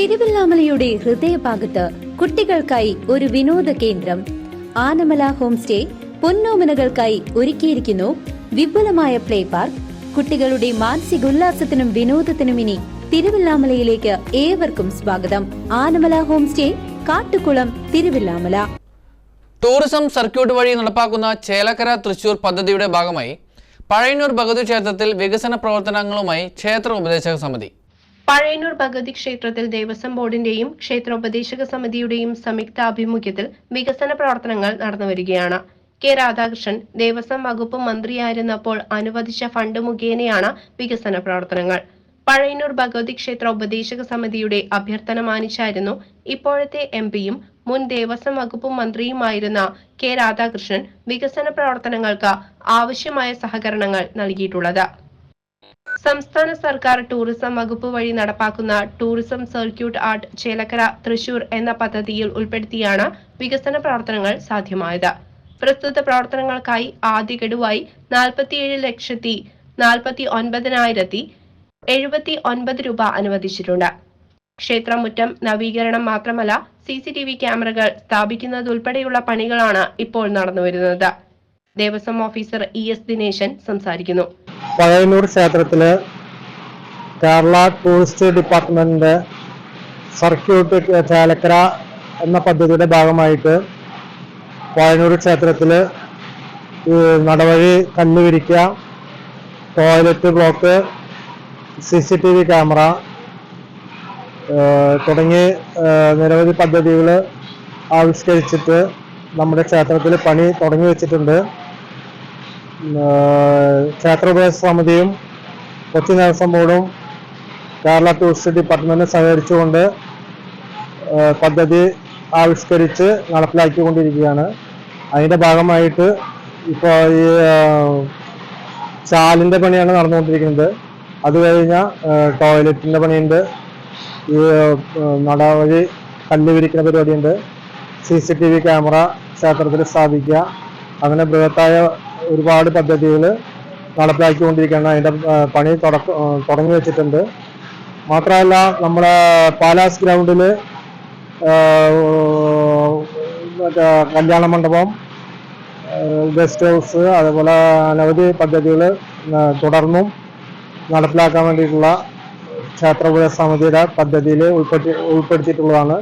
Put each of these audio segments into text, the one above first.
തിരുവല്ലാമലയുടെ ഹൃദയഭാഗത്ത് കുട്ടികൾക്കായി ഒരു വിനോദ കേന്ദ്രം. ആനമല ഹോം സ്റ്റേ പൊന്നോമനകൾക്കായി ഒരുക്കിയിരിക്കുന്നു. വിപുലമായ പ്ലേ പാർക്ക്. കുട്ടികളുടെ മാനസിക ഉല്ലാസത്തിനും വിനോദത്തിനും ഇനി തിരുവല്ലാമലയിലേക്ക് ഏവർക്കും സ്വാഗതം. Anamala home stay Kattukulam Thiruvillwamala. Tourism circuit വഴി നടപ്പാക്കുന്ന ചേലക്കര തൃശൂർ പദ്ധതിയുടെ ഭാഗമായി പഴയന്നൂർ ഭഗവതി ക്ഷേത്രത്തിൽ വികസന പ്രവർത്തനങ്ങളുമായി ക്ഷേത്ര ഉപദേശക സമിതി. പഴയന്നൂർ ഭഗവതി ക്ഷേത്രത്തിൽ ദേവസ്വം ബോർഡിന്റെയും ക്ഷേത്രോപദേശക സമിതിയുടെയും സംയുക്ത സംയുക്താഭിമുഖ്യത്തിൽ വികസന പ്രവർത്തനങ്ങൾ നടന്നുവരികയാണ് കെ രാധാകൃഷ്ണൻ ദേവസ്വം വകുപ്പ് മന്ത്രിയായിരുന്നപ്പോൾ അനുവദിച്ച ഫണ്ട് മുഖേനയാണ് വികസന പ്രവർത്തനങ്ങൾ. പഴയന്നൂർ ഭഗവതി ക്ഷേത്ര ഉപദേശക സമിതിയുടെ അഭ്യർത്ഥന മാനിച്ചായിരുന്നു ഇപ്പോഴത്തെ എം പിയും മുൻ ദേവസ്വം വകുപ്പ് മന്ത്രിയുമായിരുന്ന കെ രാധാകൃഷ്ണൻ വികസന പ്രവർത്തനങ്ങൾക്ക് ആവശ്യമായ സഹകരണങ്ങൾ നൽകിയിട്ടുള്ളത്. സംസ്ഥാന സർക്കാർ ടൂറിസം വകുപ്പ് വഴി നടപ്പാക്കുന്ന tourism circuit art Chelakkara Thrissur എന്ന പദ്ധതിയിൽ ഉൾപ്പെടുത്തിയാണ് വികസന പ്രവർത്തനങ്ങൾ സാധ്യമായത്. പ്രസ്തുത പ്രവർത്തനങ്ങൾക്കായി ആദ്യ ഗഡുവായി നാൽപ്പത്തിയേഴ് ലക്ഷത്തി നാൽപ്പത്തി ഒൻപതിനായിരത്തി എഴുപത്തി ഒൻപത് രൂപ അനുവദിച്ചിട്ടുണ്ട്. ക്ഷേത്രമുറ്റം നവീകരണം മാത്രമല്ല സി സി ടി വി ക്യാമറകൾ സ്ഥാപിക്കുന്നതുൾപ്പെടെയുള്ള പണികളാണ് ഇപ്പോൾ നടന്നുവരുന്നത്. Devaswom officer E S Dineshan സംസാരിക്കുന്നു. പഴയന്നൂർ ക്ഷേത്രത്തിൽ കേരള ടൂറിസ്റ്റ് ഡിപ്പാർട്ട്മെന്റിന്റെ സർക്യൂട്ട് ചേലക്കര എന്ന പദ്ധതിയുടെ ഭാഗമായിട്ട് പഴയന്നൂർ ക്ഷേത്രത്തിൽ ഈ നടവഴി കല്ല് വിരിക്കുക toilet block C C T V camera തുടങ്ങി നിരവധി പദ്ധതികൾ ആവിഷ്കരിച്ചിട്ട് നമ്മുടെ ക്ഷേത്രത്തിൽ പണി തുടങ്ങി വെച്ചിട്ടുണ്ട്. ക്ഷേത്രോപദേശ സമിതിയും കൊച്ചി ദേവസ്വം ബോർഡും കേരള ടൂറിസ്റ്റ് ഡിപ്പാർട്ട്മെന്റ് സഹകരിച്ചുകൊണ്ട് പദ്ധതി ആവിഷ്കരിച്ച് നടപ്പിലാക്കിക്കൊണ്ടിരിക്കുകയാണ്. അതിന്റെ ഭാഗമായിട്ട് ഇപ്പോൾ ഈ ചാലിന്റെ പണിയാണ് നടന്നുകൊണ്ടിരിക്കുന്നത്. അത് കഴിഞ്ഞാൽ ടോയ്ലറ്റിന്റെ പണിയുണ്ട്. ഈ നടവഴി കല്ല് വിരിക്കുന്ന പരിപാടിയുണ്ട്. C C T V camera ക്ഷേത്രത്തിൽ സ്ഥാപിക്കുക. അങ്ങനെ ബൃഹത്തായ ഒരുപാട് പദ്ധതികൾ നടപ്പിലാക്കിക്കൊണ്ടിരിക്കുകയാണ് അതിന്റെ പണി തുടക്ക തുടങ്ങി വെച്ചിട്ടുണ്ട്. മാത്രമല്ല നമ്മുടെ പാലാസ് ഗ്രൗണ്ടിൽ കല്യാണ മണ്ഡപം ഗസ്റ്റ് ഹൗസ് അതുപോലെ അനവധി പദ്ധതികൾ തുടർന്നും നടപ്പിലാക്കാൻ വേണ്ടിയിട്ടുള്ള ക്ഷേത്രപുര സമിതിയുടെ പദ്ധതിയിൽ ഉൾപ്പെടുത്തി ഉൾപ്പെടുത്തിയിട്ടുള്ളതാണ്.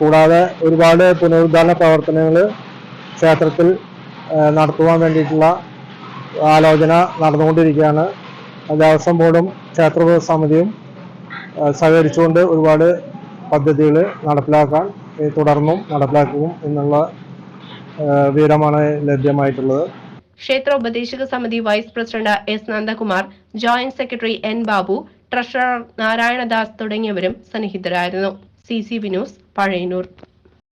കൂടാതെ ഒരുപാട് പുനരുദ്ധാരണ പ്രവർത്തനങ്ങൾ ക്ഷേത്രത്തിൽ നടത്തുവാൻ വേണ്ടിയിട്ടുള്ള ആലോചന നടന്നുകൊണ്ടിരിക്കുകയാണ്. ദേവസ്വം ബോർഡും ക്ഷേത്ര സമിതിയും സഹകരിച്ചുകൊണ്ട് ഒരുപാട് പദ്ധതികൾ നടപ്പിലാക്കാൻ തുടർന്നും നടപ്പിലാക്കും എന്നുള്ള വിവരമാണ് ലഭ്യമായിട്ടുള്ളത്. ക്ഷേത്ര ഉപദേശക സമിതി vice president S Nandakumar joint secretary N Babu treasurer Narayanadas തുടങ്ങിയവരും സന്നിഹിതരായിരുന്നു. C C V news Pazhayannur.